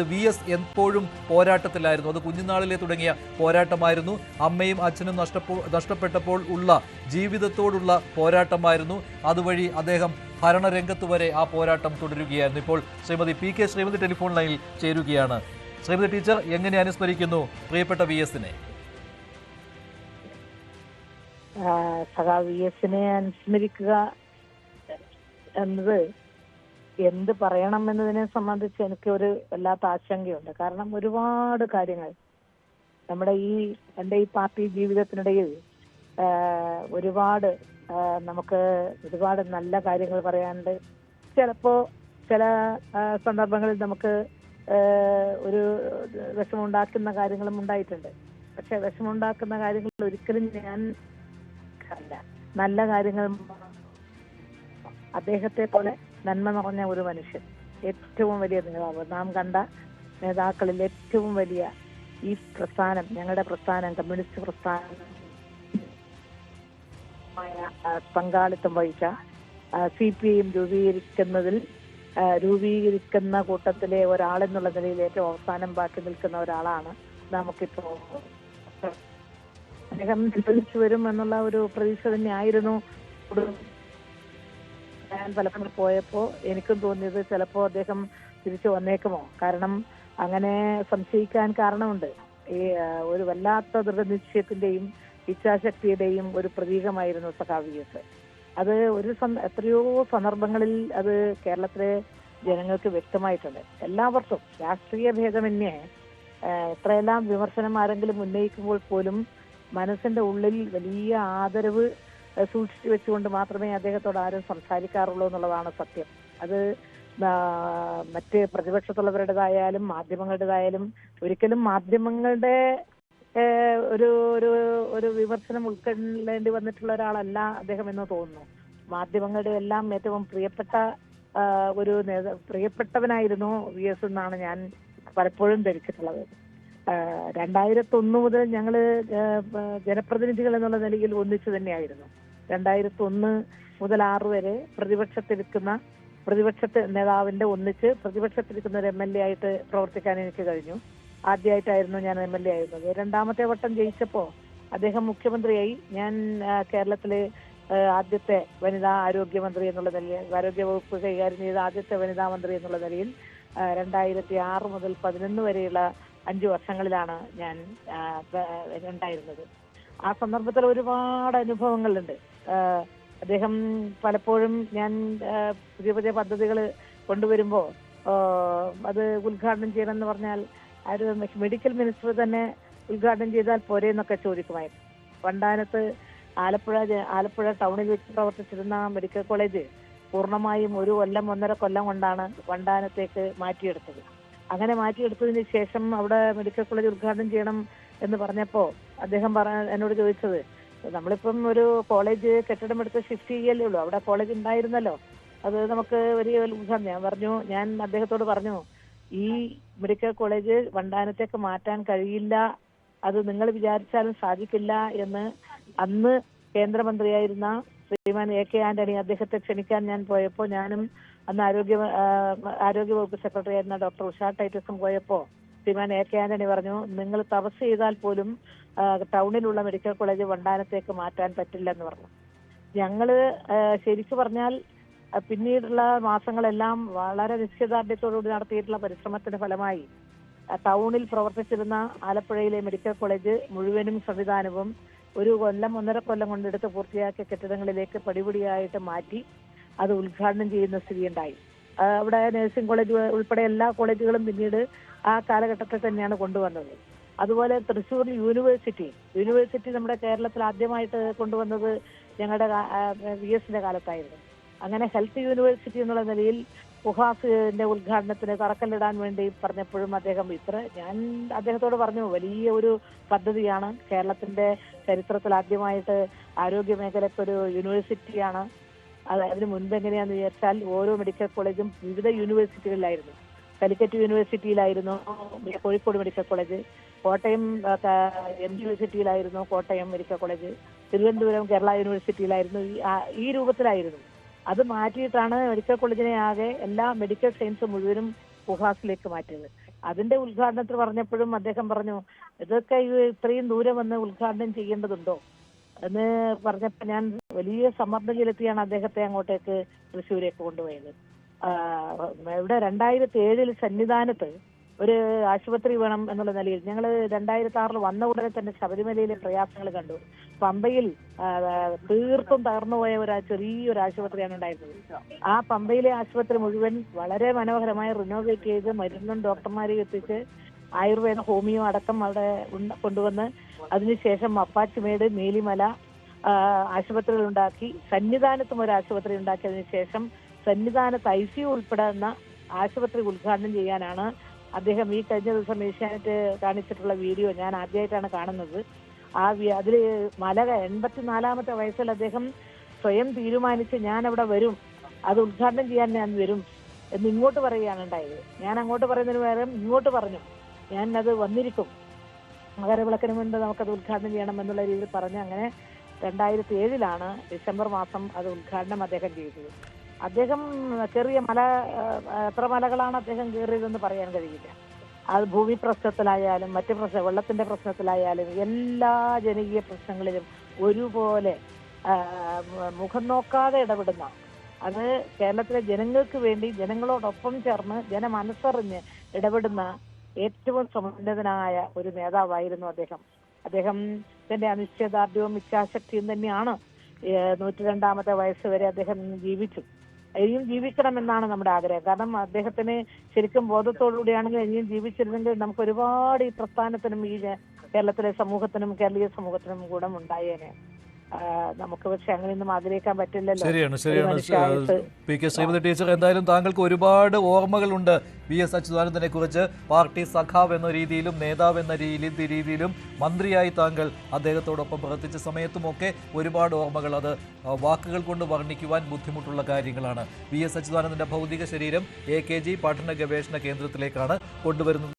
അത് V S എപ്പോഴും പോരാട്ടത്തിലായിരുന്നു. അത് കുഞ്ഞുനാളിലെ തുടങ്ങിയ പോരാട്ടമായിരുന്നു. അമ്മയും അച്ഛനും നഷ്ടപ്പോ നഷ്ടപ്പെട്ടപ്പോൾ ഉള്ള ജീവിതത്തോടുള്ള പോരാട്ടമായിരുന്നു. അതുവഴി അദ്ദേഹം ഭരണരംഗത്ത് വരെ ആ പോരാട്ടം തുടരുകയായിരുന്നു. ഇപ്പോൾ Shrimati P K Sreemathy telephone ലൈനിൽ ചേരുകയാണ്. ശ്രീമതി ടീച്ചർ എങ്ങനെ അനുസ്മരിക്കുന്നു പ്രിയപ്പെട്ട വി എസിനെ സഖാ വി എസിനെ അനുസ്മരിക്കുക എന്നത് എന്ത് പറയണം എന്നതിനെ സംബന്ധിച്ച് എനിക്ക് ഒരു വല്ലാത്ത ആശങ്കയുണ്ട്. കാരണം ഒരുപാട് കാര്യങ്ങൾ നമ്മുടെ ഈ എന്റെ ഈ പാർട്ടി ജീവിതത്തിനിടയിൽ ഒരുപാട് നമുക്ക് ഒരുപാട് നല്ല കാര്യങ്ങൾ പറയാനുണ്ട്. ചിലപ്പോ ചില സന്ദർഭങ്ങളിൽ നമുക്ക് ഒരു വിഷമുണ്ടാക്കുന്ന കാര്യങ്ങളും ഉണ്ടായിട്ടുണ്ട്. പക്ഷെ വിഷമുണ്ടാക്കുന്ന കാര്യങ്ങൾ ഒരിക്കലും ഞാൻ അല്ല നല്ല കാര്യങ്ങൾ അദ്ദേഹത്തെ പോലെ നന്മ നിറഞ്ഞ ഒരു മനുഷ്യൻ. ഏറ്റവും വലിയ നേതാവ്. നാം കണ്ട നേതാക്കളിൽ ഏറ്റവും വലിയ ഈ പ്രസ്ഥാനം ഞങ്ങളുടെ പ്രസ്ഥാനം കമ്മ്യൂണിസ്റ്റ് പ്രസ്ഥാനം പങ്കാളിത്തം വഹിച്ച സി പി ഐ രൂപീകരിക്കുന്നതിൽ രൂപീകരിക്കുന്ന കൂട്ടത്തിലെ ഒരാളെന്നുള്ള നിലയിൽ ഏറ്റവും അവസാനം ബാക്കി നിൽക്കുന്ന ഒരാളാണ് നമുക്കിപ്പോ അദ്ദേഹം വരും എന്നുള്ള ഒരു പ്രതീക്ഷ തന്നെയായിരുന്നു. ഞാൻ പലപ്പോഴും പോയപ്പോ എനിക്കും തോന്നിയത് ചിലപ്പോ അദ്ദേഹം തിരിച്ചു വന്നേക്കുമോ? കാരണം അങ്ങനെ സംശയിക്കാൻ കാരണമുണ്ട്. ഈ ഒരു വല്ലാത്ത ദൃഢനിശ്ചയത്തിന്റെയും ഇച്ഛാശക്തിയുടെയും ഒരു പ്രതീകമായിരുന്നു സഖാവിയസ് അത് ഒരു എത്രയോ സന്ദർഭങ്ങളിൽ അത് കേരളത്തിലെ ജനങ്ങൾക്ക് വ്യക്തമായിട്ടുണ്ട്. എല്ലാവർക്കും രാഷ്ട്രീയ ഭേദമന്യേ എത്രയെല്ലാം വിമർശനം ആരെങ്കിലും ഉന്നയിക്കുമ്പോൾ പോലും മനസ്സിന്റെ ഉള്ളിൽ വലിയ ആദരവ് സൂക്ഷിച്ചു വെച്ചുകൊണ്ട് മാത്രമേ അദ്ദേഹത്തോട് ആരും സംസാരിക്കാറുള്ളൂ എന്നുള്ളതാണ് സത്യം. അത് മറ്റ് പ്രതിപക്ഷത്തുള്ളവരുടേതായാലും മാധ്യമങ്ങളുടേതായാലും ഒരിക്കലും മാധ്യമങ്ങളുടെ ഒരു ഒരു ഒരു വിമർശനം ഉൾക്കൊള്ളേണ്ടി വന്നിട്ടുള്ള ഒരാളല്ല അദ്ദേഹം എന്ന് തോന്നുന്നു. മാധ്യമങ്ങളുടെ എല്ലാം ഏറ്റവും പ്രിയപ്പെട്ട ഒരു പ്രിയപ്പെട്ടവനായിരുന്നു വി എസ് എന്നാണ് ഞാൻ പലപ്പോഴും ധരിച്ചിട്ടുള്ളത്. രണ്ടായിരത്തി ഒന്ന് മുതൽ ഞങ്ങൾ ജനപ്രതിനിധികൾ എന്നുള്ള നിലയിൽ ഒന്നിച്ചു തന്നെയായിരുന്നു. രണ്ടായിരത്തി ഒന്ന് മുതൽ ആറ് വരെ പ്രതിപക്ഷത്തിരിക്കുന്ന പ്രതിപക്ഷത്തെ നേതാവിന്റെ ഒന്നിച്ച് പ്രതിപക്ഷത്തിരിക്കുന്ന ഒരു എം എൽ എ ആയിട്ട് പ്രവർത്തിക്കാൻ എനിക്ക് കഴിഞ്ഞു. ആദ്യമായിട്ടായിരുന്നു ഞാൻ എം എൽ എ ആയിരുന്നത്. രണ്ടാമത്തെ വട്ടം ജയിച്ചപ്പോ അദ്ദേഹം മുഖ്യമന്ത്രിയായി. ഞാൻ കേരളത്തിലെ ആദ്യത്തെ വനിതാ ആരോഗ്യമന്ത്രി എന്നുള്ള നിലയിൽ ആരോഗ്യ വകുപ്പ് കൈകാര്യം ചെയ്ത ആദ്യത്തെ വനിതാ മന്ത്രി എന്നുള്ള നിലയിൽ രണ്ടായിരത്തി ആറ് മുതൽ പതിനൊന്ന് വരെയുള്ള അഞ്ചു വർഷങ്ങളിലാണ് ഞാൻ ഉണ്ടായിരുന്നത് ആ സന്ദർഭത്തിൽ ഒരുപാട് അനുഭവങ്ങളുണ്ട്. അദ്ദേഹം പലപ്പോഴും ഞാൻ പുതിയ പുതിയ പദ്ധതികൾ കൊണ്ടുവരുമ്പോൾ അത് ഉദ്ഘാടനം ചെയ്യണമെന്ന് പറഞ്ഞാൽ ഒരു മെഡിക്കൽ മിനിസ്റ്റർ തന്നെ ഉദ്ഘാടനം ചെയ്താൽ പോരെ എന്നൊക്കെ ചോദിക്കുമായിരുന്നു. പണ്ടാനത്ത് ആലപ്പുഴ ആലപ്പുഴ ടൗണിൽ വെച്ച് പ്രവർത്തിച്ചിരുന്ന മെഡിക്കൽ കോളേജ് പൂർണമായും ഒരു കൊല്ലം ഒന്നര കൊല്ലം കൊണ്ടാണ് വണ്ടാനത്തേക്ക് മാറ്റിയെടുത്തത്. അങ്ങനെ മാറ്റിയെടുത്തതിന് ശേഷം അവിടെ മെഡിക്കൽ കോളേജ് ഉദ്ഘാടനം ചെയ്യണം എന്ന് പറഞ്ഞപ്പോൾ അദ്ദേഹം പറ എന്നോട് ചോദിച്ചത് നമ്മളിപ്പം ഒരു കോളേജ് കെട്ടിടം എടുത്ത് ഷിഫ്റ്റ് ചെയ്യല്ലേ ഉള്ളൂ. അവിടെ കോളേജ് ഉണ്ടായിരുന്നല്ലോ. അത് നമുക്ക് വലിയ ഉദ്ഘാടനം ഞാൻ പറഞ്ഞു ഞാൻ അദ്ദേഹത്തോട് പറഞ്ഞു ഈ മെഡിക്കൽ കോളേജ് വണ്ടാനത്തേക്ക് മാറ്റാൻ കഴിയില്ല. അത് നിങ്ങൾ വിചാരിച്ചാലും സാധിക്കില്ല എന്ന് അന്ന് കേന്ദ്രമന്ത്രിയായിരുന്ന ശ്രീമാൻ എ കെ ആന്റണി അദ്ദേഹത്തെ ക്ഷണിക്കാൻ ഞാൻ പോയപ്പോൾ ഞാനും അന്ന് ആരോഗ്യ ആരോഗ്യവകുപ്പ് ആരോഗ്യ വകുപ്പ് സെക്രട്ടറി ആയിരുന്ന ഡോക്ടർ ഉഷാ ടൈറ്റസും പോയപ്പോ ശ്രീമാൻ എ കെ ആന്റണി പറഞ്ഞു നിങ്ങൾ തപസ് ചെയ്താൽ പോലും ടൗണിലുള്ള മെഡിക്കൽ കോളേജ് വണ്ടാനത്തേക്ക് മാറ്റാൻ പറ്റില്ല എന്ന് പറഞ്ഞു. ഞങ്ങൾ ശരിക്കു പറഞ്ഞാൽ പിന്നീടുള്ള മാസങ്ങളെല്ലാം വളരെ നിശ്ചയദാർഢ്യത്തോടുകൂടി നടത്തിയിട്ടുള്ള പരിശ്രമത്തിന്റെ ഫലമായി ടൗണിൽ പ്രവർത്തിച്ചിരുന്ന ആലപ്പുഴയിലെ മെഡിക്കൽ കോളേജ് മുഴുവനും സംവിധാനവും ഒരു കൊല്ലം ഒന്നര കൊല്ലം കൊണ്ടെടുത്ത് പൂർത്തിയാക്കിയ കെട്ടിടങ്ങളിലേക്ക് പടിപടിയായിട്ട് മാറ്റി അത് ഉദ്ഘാടനം ചെയ്യുന്ന സ്ഥിതിയുണ്ടായി. അവിടെ നഴ്സിംഗ് കോളേജ് ഉൾപ്പെടെ എല്ലാ കോളേജുകളും പിന്നീട് ആ കാലഘട്ടത്തിൽ തന്നെയാണ് കൊണ്ടുവന്നത്. അതുപോലെ തൃശ്ശൂർ യൂണിവേഴ്സിറ്റി യൂണിവേഴ്സിറ്റി നമ്മുടെ കേരളത്തിൽ ആദ്യമായിട്ട് കൊണ്ടുവന്നത് ഞങ്ങളുടെ വി എസിന്റെ കാലത്തായിരുന്നു. അങ്ങനെ ഹെൽത്ത് യൂണിവേഴ്സിറ്റി എന്നുള്ള നിലയിൽ ഉഹാസിന്റെ ഉദ്ഘാടനത്തിന് തറക്കല്ലിടാൻ വേണ്ടി പറഞ്ഞപ്പോഴും അദ്ദേഹം ഇത്ര ഞാൻ അദ്ദേഹത്തോട് പറഞ്ഞു വലിയ ഒരു പദ്ധതിയാണ് കേരളത്തിന്റെ ചരിത്രത്തിൽ ആദ്യമായിട്ട് ആരോഗ്യ മേഖലക്കൊരു യൂണിവേഴ്സിറ്റിയാണ് അത് അതിന് മുൻപ് എങ്ങനെയാന്ന് വിചാരിച്ചാൽ ഓരോ മെഡിക്കൽ കോളേജും വിവിധ യൂണിവേഴ്സിറ്റികളിലായിരുന്നു Calicut യൂണിവേഴ്സിറ്റിയിലായിരുന്നു Kozhikode medical college Kottayam M യൂണിവേഴ്സിറ്റിയിലായിരുന്നു Kottayam medical college Thiruvananthapuram Kerala യൂണിവേഴ്സിറ്റിയിലായിരുന്നു ഈ- രൂപത്തിലായിരുന്നു. അത് മാറ്റിയിട്ടാണ് മെഡിക്കൽ കോളേജിനെ ആകെ എല്ലാ മെഡിക്കൽ സയൻസ് മുഴുവനും ഗുഹാസിലേക്ക് മാറ്റിയത്. അതിന്റെ ഉദ്ഘാടനത്തിൽ പറഞ്ഞപ്പോഴും അദ്ദേഹം പറഞ്ഞു ഇതൊക്കെ ഇത്രയും ദൂരെ വന്ന് ഉദ്ഘാടനം ചെയ്യേണ്ടതുണ്ടോ? എന്ന് പറഞ്ഞപ്പോ ഞാൻ വലിയ സമ്മർദ്ദം ചെലുത്തിയാണ് അദ്ദേഹത്തെ അങ്ങോട്ടേക്ക് തൃശ്ശൂരേക്ക് കൊണ്ടുപോയത്. ഇവിടെ രണ്ടായിരത്തി ഏഴിൽ സന്നിധാനത്ത് ഒരു ആശുപത്രി വേണം എന്നുള്ള നിലയിൽ ഞങ്ങൾ രണ്ടായിരത്തി ആറിൽ വന്ന ഉടനെ തന്നെ ശബരിമലയിലെ പ്രയാസങ്ങൾ കണ്ടു. പമ്പയിൽ തീർത്തും തകർന്നുപോയ ഒരു ചെറിയൊരു ആശുപത്രിയാണ് ഉണ്ടായിരുന്നത്. ആ പമ്പയിലെ ആശുപത്രി മുഴുവൻ വളരെ മനോഹരമായി റിനോവേറ്റ് ചെയ്ത് മരുന്നും ഡോക്ടർമാരെയും എത്തിച്ച് ആയുർവേദ ഹോമിയോ അടക്കം അവിടെ കൊണ്ടുവന്ന് അതിനുശേഷം അപ്പാച്ചുമേട് നീലിമല ആശുപത്രികൾ ഉണ്ടാക്കി. സന്നിധാനത്തും ഒരു ആശുപത്രി ഉണ്ടാക്കിയതിനു ശേഷം സന്നിധാനത്ത് ഐ സി ഉൾപ്പെടുന്ന ആശുപത്രി ഉദ്ഘാടനം ചെയ്യാനാണ് അദ്ദേഹം ഈ കഴിഞ്ഞ ദിവസം ഏഷ്യാനെറ്റ് കാണിച്ചിട്ടുള്ള വീഡിയോ ഞാൻ ആദ്യമായിട്ടാണ് കാണുന്നത്. ആ അതിൽ മല എൺപത്തിനാലാമത്തെ വയസ്സിൽ അദ്ദേഹം സ്വയം തീരുമാനിച്ച് ഞാൻ അവിടെ വരും അത് ഉദ്ഘാടനം ചെയ്യാൻ ഞാൻ വരും എന്ന് ഇങ്ങോട്ട് പറയുകയാണ് ഉണ്ടായത്. ഞാൻ അങ്ങോട്ട് പറയുന്നതിന് പകരം ഇങ്ങോട്ട് പറഞ്ഞു. ഞാൻ അത് വന്നിരിക്കും. മകരവിളക്കിന് മുൻപ് നമുക്കത് ഉദ്ഘാടനം ചെയ്യണം എന്നുള്ള രീതിയിൽ പറഞ്ഞ് അങ്ങനെ രണ്ടായിരത്തി ഏഴിലാണ് ഡിസംബർ മാസം അത് ഉദ്ഘാടനം അദ്ദേഹം ചെയ്തത്. അദ്ദേഹം കയറിയ മല എത്ര മലകളാണ് അദ്ദേഹം കയറിയതെന്ന് പറയാൻ കഴിയില്ല. അത് ഭൂമി പ്രശ്നത്തിലായാലും മറ്റ് പ്രശ്ന വെള്ളത്തിന്റെ പ്രശ്നത്തിലായാലും എല്ലാ ജനകീയ പ്രശ്നങ്ങളിലും ഒരുപോലെ മുഖം നോക്കാതെ ഇടപെടുന്ന അത് കേരളത്തിലെ ജനങ്ങൾക്ക് വേണ്ടി ജനങ്ങളോടൊപ്പം ചേർന്ന് ജനമനസ്സറിഞ്ഞ് ഇടപെടുന്ന ഏറ്റവും സമുന്നതനായ ഒരു നേതാവായിരുന്നു അദ്ദേഹം. അദ്ദേഹം തന്റെ അനിശ്ചയദാർഢ്യവും ഇച്ഛാശക്തിയും തന്നെയാണ് നൂറ്റി രണ്ടാമത്തെ വയസ്സ് വരെ അദ്ദേഹം ജീവിച്ചു. ഇനിയും ജീവിക്കണമെന്നാണ് നമ്മുടെ ആഗ്രഹം. കാരണം അദ്ദേഹത്തിന് ശരിക്കും ബോധത്തോടുകൂടിയാണെങ്കിൽ ഇനിയും ജീവിച്ചിരുന്നെങ്കിൽ നമുക്ക് ഒരുപാട് ഈ പ്രസ്ഥാനത്തിനും ഈ കേരളത്തിലെ സമൂഹത്തിനും കേരളീയ സമൂഹത്തിനും ആ, നമുക്ക് പക്ഷെ അങ്ങനെയൊന്നും ആഗ്രഹിക്കാൻ പറ്റില്ലല്ലോ. ശരിയാണ് ശരിയാണ്. പി കെ ശ്രീമതി ടീച്ചർ എന്തായാലും താങ്കൾക്ക് ഒരുപാട് ഓർമ്മകളുണ്ട് വി എസ് അച്യുതാനന്ദനെ കുറിച്ച് പാർട്ടി സഖാവ് എന്ന രീതിയിലും നേതാവ് എന്ന രീതി രീതിയിലും മന്ത്രിയായി താങ്കൾ അദ്ദേഹത്തോടൊപ്പം പ്രവർത്തിച്ച സമയത്തുമൊക്കെ ഒരുപാട് ഓർമ്മകൾ അത് വാക്കുകൾ കൊണ്ട് വർണിക്കുവാൻ ബുദ്ധിമുട്ടുള്ള കാര്യങ്ങളാണ്. വി എസ് അച്യുതാനന്ദന്റെ ഭൗതിക ശരീരം എ കെ ജി പഠന ഗവേഷണ കേന്ദ്രത്തിലേക്കാണ് കൊണ്ടുവരുന്നത്.